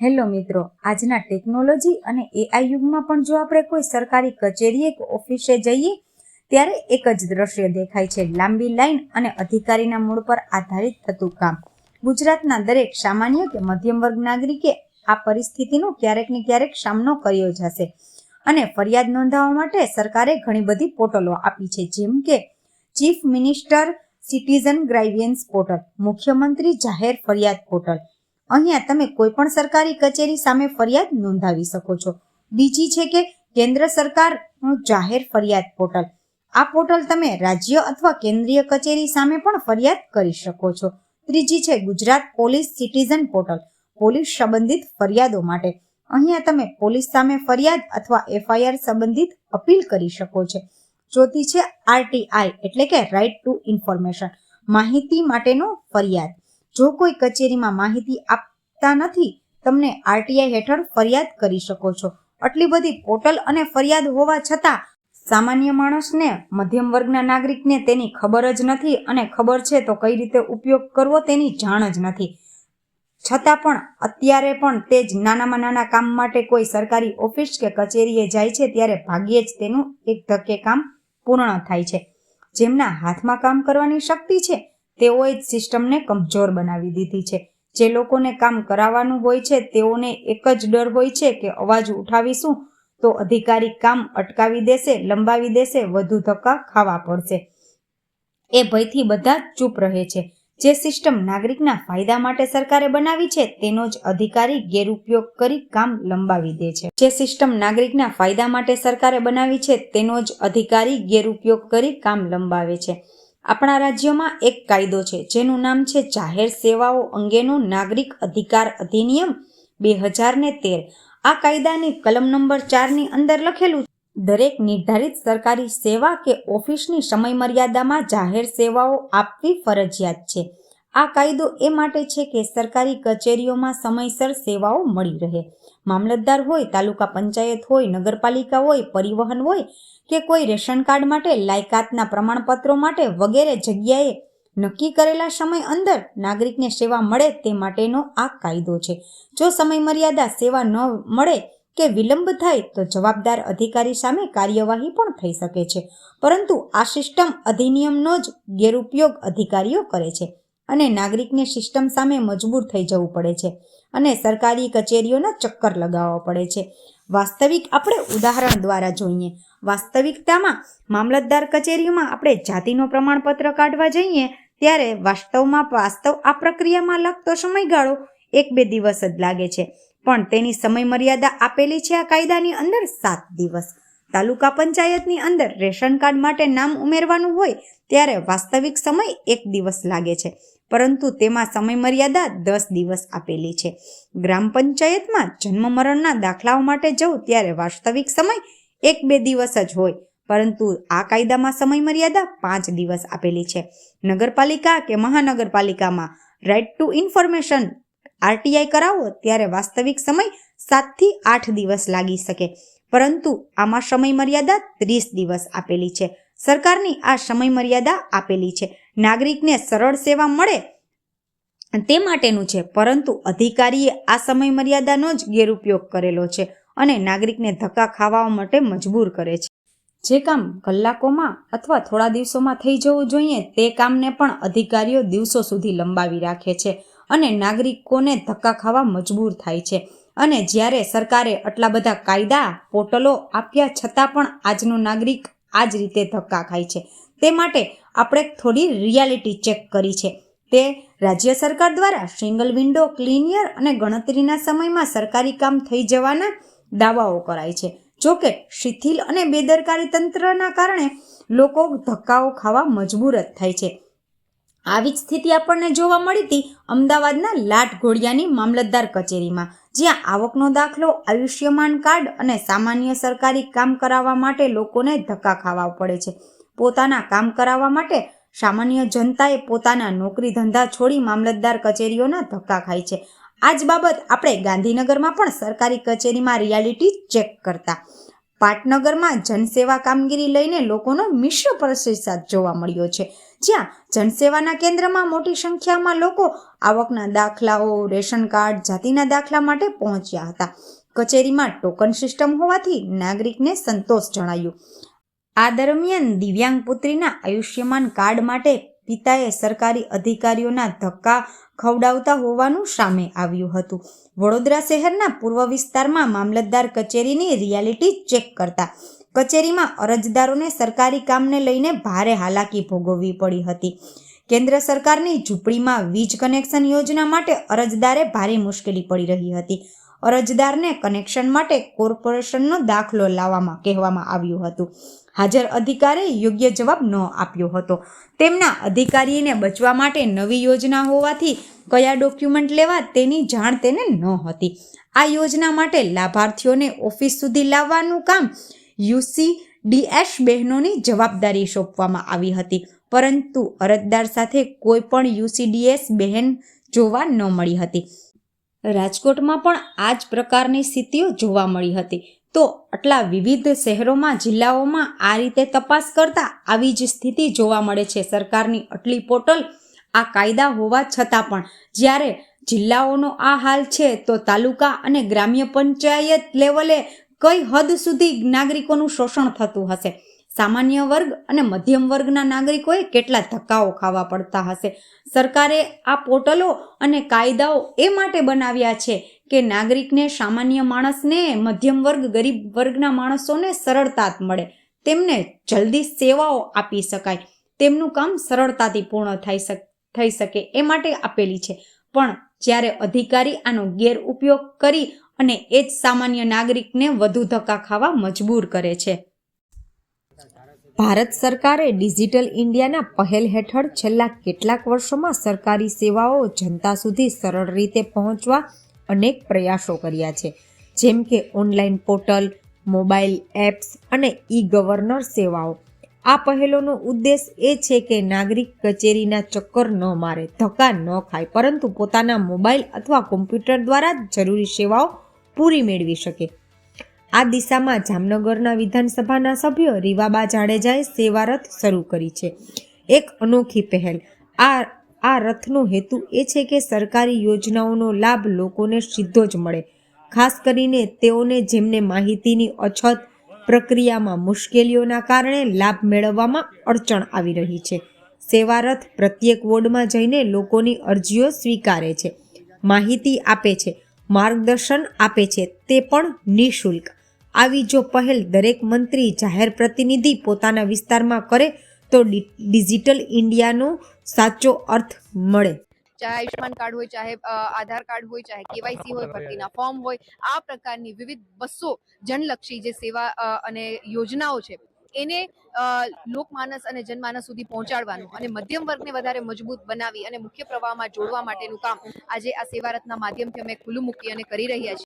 Hello મિત્રો, આજના technology અને એઆઈ યુગમાં પણ જો આપણે કોઈ સરકારી કચેરીએ કે ઓફિસે જઈએ, ત્યારે એક જ દ્રશ્ય દેખાય છે. લાંબી લાઈન અને અધિકારીના મૂળ પર આધારિત થતું કામ. ગુજરાતના દરેક સામાન્ય કે મધ્યમ વર્ગ નાગરિકે આ પરિસ્થિતિનો ક્યારેક ને ક્યારેક સામનો કર્યો જ હશે. અને ફરિયાદ નોંધાવવા માટે સરકારે ઘણી બધી પોર્ટલો આપી છે, જેમ કે chief minister citizen grievances portal, મુખ્યમંત્રી જાહેર ફરિયાદ પોર્ટલ અહીંયા તમે કોઈ પણ સરકારી કચેરી સામે ફરિયાદ નોંધાવી શકો છો. બીજી છે કે કેન્દ્ર સરકારનું જાહેર ફરિયાદ પોર્ટલ. આ પોર્ટલ તમે રાજ્ય અથવા કેન્દ્રીય કચેરી સામે પણ ફરિયાદ કરી શકો છો. ત્રીજી છે Gujarat police citizen portal, police સંબંધિત ફરિયાદો માટે. અહીંયા તમે પોલીસ સામે ફરિયાદ અથવા એફઆઈઆર સંબંધિત અપીલ કરી શકો છો. ચોથી છે આરટીઆઈ, એટલે કે રાઇટ ટુ ઇન્ફોર્મેશન માહિતી માટેનો ફરિયાદ. જો કોઈ કચેરીમાં માહિતી આપતા નથી, તમને આરટીઆઈ હેઠળ ફરિયાદ કરી શકો છો. આટલી બધી પોર્ટલ અને ફરિયાદ હોવા છતાં, સામાન્ય માણસને, મધ્યમ વર્ગના નાગરિકને તેની ખબર જ નથી અને ખબર છે તો કઈ રીતે ઉપયોગ કરવો તેની જાણ જ નથી. છતાં પણ, અત્યારે પણ તે જ નાનામાં નાના કામ માટે કોઈ સરકારી ઓફિસ કે કચેરીએ જાય છે ત્યારે ભાગ્યે જ તેનું એક ધક્કે કામ પૂર્ણ થાય છે. જેમના હાથમાં કામ કરવાની શક્તિ છે તેઓએ જ સિસ્ટમને કમજોર બનાવી દીધી છે. જે લોકોને કામ કરાવવાનું હોય છે, તેઓને એક જ ડર હોય છે કે અવાજ ઉઠાવીશું તો અધિકારી કામ અટકાવી દેશે, લંબાવી દેશે, વધુ ધક્કા ખાવા પડશે. એ ભયથી બધા ચૂપ રહે છે. જે સિસ્ટમ નાગરિકના ફાયદા માટે સરકારે બનાવી છે, તેનો જ અધિકારી ગેરઉપયોગ કરી કામ લંબાવી દે છે. જે સિસ્ટમ નાગરિકના ફાયદા માટે સરકારે બનાવી છે, તેનો જ અધિકારી ગેરઉપયોગ કરી કામ લંબાવે છે. આપણા રાજ્યમાં એક કાયદો છે, જેનું નામ છે જાહેર સેવાઓ અંગેનો નાગરિક અધિકાર અધિનિયમ બે હજાર ને તેર. આ કાયદાની કલમ નંબર ચારની અંદર લખેલું દરેક નિર્ધારિત સરકારી સેવા કે ઓફિસની સમયમર્યાદામાં જાહેર સેવાઓ આપવી ફરજિયાત છે. આ કાયદો એ માટે છે કે સરકારી કચેરીઓમાં સમયસર સેવાઓ મળી રહે. મામલતદાર હોય, તાલુકા પંચાયત હોય, નગરપાલિકા હોય, પરિવહન હોય કે કોઈ રેશન કાર્ડ માટે, લાયકાતના પ્રમાણપત્રો માટે વગેરે જગ્યાએ નક્કી કરેલા સમય અંદર નાગરિકને સેવા મળે તે માટેનો આ કાયદો છે. જો સમય મર્યાદા સેવા ન મળે કે વિલંબ થાય તો જવાબદાર અધિકારી સામે કાર્યવાહી પણ થઈ શકે છે. પરંતુ આ સિસ્ટમ અધિનિયમનો જ ગેરઉપયોગ અધિકારીઓ કરે છે. અને નાગરિકને સિસ્ટમ સામે મજબૂર થઈ જવું પડે છે અને સરકારી કચેરીઓના ચક્કર લગાવવા પડે છે. વાસ્તવિક આપણે ઉદાહરણ દ્વારા જોઈએ. વાસ્તવિકતામાં મામલતદાર કચેરીમાં આપણે જાતિનો પ્રમાણપત્ર કાઢવા જઈએ ત્યારે વાસ્તવમાં વાસ્તવ આ પ્રક્રિયામાં લાગતો સમયગાળો એક બે દિવસ જ લાગે છે. પણ તેની સમયમર્યાદા આપેલી છે આ કાયદાની અંદર સાત દિવસ. તાલુકા પંચાયતની અંદર રેશન કાર્ડ માટે નામ ઉમેરવાનું હોય ત્યારે વાસ્તવિક સમય એક દિવસ લાગે છે. પરંતુ તેમાં સમય મર્યાદા દસ દિવસ આપેલી છે. ગ્રામ પંચાયતમાં જન્મ મરણના દાખલાઓ માટે જવું ત્યારે વાસ્તવિક સમય એક બે દિવસ જ હોય, પરંતુ આ કાયદામાં સમય મર્યાદા પાંચ દિવસ આપેલી છે. નગરપાલિકા કે મહાનગરપાલિકામાં રાઇટ ટુ ઇન્ફોર્મેશન આરટીઆઈ કરાવો ત્યારે વાસ્તવિક સમય સાતથી આઠ દિવસ લાગી શકે, પરંતુ આમાં સમય મર્યાદા ત્રીસ દિવસ આપેલી છે. સરકારની આ સમય મર્યાદા આપેલી છે. નાગરિકને સરળ સેવા મળે તે માટેનું છે, પરંતુ અધિકારીએ આ સમય મર્યાદાનો જ ગેરઉપયોગ કરેલો છે અને નાગરિકને ધક્કા ખાવા માટે મજબૂર કરે છે. જે કામ કલાકોમાં અથવા થોડા દિવસોમાં થઈ જવું જોઈએ, તે કામને પણ અધિકારીઓ દિવસો સુધી લંબાવી રાખે છે અને નાગરિકોને ધક્કા ખાવા મજબૂર થાય છે. અને જ્યારે સરકારે આટલા બધા કાયદા, પોર્ટલો આપ્યા છતાં પણ આજનો નાગરિક આ જ રીતે ધક્કા ખાય છે. તે માટે આપણે થોડી રિયાલિટી ચેક કરી છે. તે રાજ્ય સરકાર દ્વારા સિંગલ વિન્ડો ક્લિનિયર અને ગણતરીના સમયમાં સરકારી કામ થઈ જવાના દાવાઓ કરાય છે. જોકે શિથિલ અને બેદરકારી તંત્રના કારણે લોકો ધક્કાઓ ખાવા મજબૂર જ થાય છે. આવી જ સ્થિતિ આપણને જોવા મળી હતી અમદાવાદના લાટ ઘોડિયાની મામલતદાર કચેરીમાં. જ્યાં આવકનો દાખલો, આયુષ્યમાન કાર્ડ અને સામાન્ય સરકારી કામ કરાવવા માટે લોકોને ધક્કા ખાવા પડે છે. પોતાના કામ કરાવવા માટે સામાન્ય જનતાએ પોતાના નોકરી ધંધા છોડી મામલતદાર કચેરીઓના ધક્કા ખાય છે. આ જ બાબત આપણે ગાંધીનગરમાં પણ સરકારી કચેરીમાં રિયાલિટી ચેક કરતા. પાટનગરમાં જનસેવા કામગીરી લઈને લોકોનો મિશ્ર પ્રતિસાદ જોવા મળ્યો છે. જ્યાં જનસેવાના કેન્દ્રમાં મોટી સંખ્યામાં લોકો આવકના દાખલાઓ, રેશન કાર્ડ, જાતિના દાખલા માટે પહોંચ્યા હતા. કચેરીમાં ટોકન સિસ્ટમ હોવાથી નાગરિકને સંતોષ જણાયું. આ દરમિયાન દિવ્યાંગ પુત્રીના આયુષ્યમાન કાર્ડ માટે પિતાએ સરકારી અધિકારીઓના ધક્કા ખવડાવતા હોવાનું સામે આવ્યું હતું. વડોદરા શહેરના પૂર્વ વિસ્તારમાં મામલતદાર કચેરીની રિયાલિટી ચેક કરતા કચેરીમાં અરજદારોને સરકારી કામને લઈને ભારે હાલાકી ભોગવવી પડી હતી. કેન્દ્ર સરકારની ઝૂંપડીમાં વીજ કનેક્શન યોજના માટે અરજદારે ભારે મુશ્કેલી પડી રહી હતી. અરજદારને કનેક્શન માટે કોર્પોરેશનનો દાખલો લાવવામાં કહેવામાં આવ્યું હતું. હાજર અધિકારીએ યોગ્ય જવાબ ન આપ્યો હતો. તેમના અધિકારીને બચવા માટે નવી યોજના હોવાથી કયા ડોક્યુમેન્ટ લેવા તેની જાણ તેને ન હતી. આ યોજના માટે લાભાર્થીઓને ઓફિસ સુધી લાવવાનું કામ યુસી ડીએસ બહેનોની જવાબદારી સોંપવામાં આવી હતી. પરંતુ અરજદાર સાથે કોઈ પણ યુસીડીએસ બહેન જોવા ન મળી હતી. રાજકોટમાં પણ આ જ પ્રકારની સ્થિતિઓ જોવા મળી હતી. તો આટલા વિવિધ શહેરોમાં, જિલ્લાઓમાં આ રીતે તપાસ કરતા આવી જ સ્થિતિ જોવા મળે છે. સરકારની આટલી પોર્ટલ આ કાયદા હોવા છતાં પણ જ્યારે જિલ્લાઓનો આ હાલ છે, તો તાલુકા અને ગ્રામ્ય પંચાયત લેવલે કઈ હદ સુધી નાગરિકોનું શોષણ થતું હશે? સામાન્ય વર્ગ અને મધ્યમ વર્ગના નાગરિકોએ કેટલા ધક્કાઓ ખાવા પડતા હશે? સરકારે આ પોર્ટલો અને કાયદાઓ એ માટે બનાવ્યા છે કે નાગરિકને સામાન્ય માણસને મધ્યમ વર્ગ, ગરીબ વર્ગના માણસોને સરળતા મળે. તેમને જલ્દી સેવાઓ આપી શકાય. તેમનું કામ સરળતાથી પૂર્ણ થઈ શક, થઈ શકે એ માટે આપેલી છે. પણ જ્યારે અધિકારી આનો ગેરઉપયોગ કરી અને એ જ સામાન્ય નાગરિકને વધુ ધક્કા ખાવા મજબૂર કરે છે ભારત સરકારે ડિજિટલ ઇન્ડિયાના પહેલ હેઠળ છેલ્લા કેટલાક વર્ષોમાં સરકારી સેવાઓ જનતા સુધી સરળ રીતે પહોંચવા અનેક પ્રયાસો કર્યા છે. જેમ કે ઓનલાઈન પોર્ટલ, મોબાઈલ એપ્સ અને ઈ ગવર્નર સેવાઓ. આ પહેલોનો ઉદ્દેશ એ છે કે નાગરિક કચેરીના ચક્કર ન મારે, ધક્કા ન ખાય, પરંતુ પોતાના મોબાઈલ અથવા કોમ્પ્યુટર દ્વારા જરૂરી સેવાઓ પૂરી મેળવી શકે. આ દિશામાં જામનગરના વિધાનસભાના સભ્ય રીવાબા જાડેજાએ સેવા રથ શરૂ કરી છે. એક અનોખી પહેલ. આ આ રથનો હેતુ એ છે કે સરકારી યોજનાઓનો લાભ લોકોને સીધો જ મળે. ખાસ કરીને તેઓને જેમને માહિતીની અછત પ્રક્રિયામાં મુશ્કેલીઓના કારણે લાભ મેળવવામાં અડચણ આવી રહી છે. સેવા રથ પ્રત્યેક વોર્ડમાં જઈને લોકોની અરજીઓ સ્વીકારે છે. માહિતી આપે છે, માર્ગદર્શન આપે છે, તે પણ નિઃશુલ્ક. આવી જો પહેલ દરેક મંત્રી જાહેર પ્રતિનિધિ પોતાના વિસ્તારમાં કરે, તો ડિજિટલ ઇન્ડિયાનો સાચો અર્થ મળે. ચાહે આયુષ્માન કાર્ડ હોય, ચાહે આધાર કાર્ડ હોય, ચાહે કેવાયસી હોય ભરતીના ફોર્મ હોય, આ પ્રકારની વિવિધ બસો જનલક્ષી જે સેવા અને યોજનાઓ છે, એને લોકમાનસ અને જનમાનસ સુધી પહોંચાડવાનું અને મધ્યમ વર્ગને વધારે મજબૂત બનાવી અને મુખ્ય પ્રવાહમાં જોડવા માટેનું કામ આજે આ સેવા રત્ના માધ્યમથી અમે ખુલ્લું મૂકી અને કરી રહ્યા છીએ.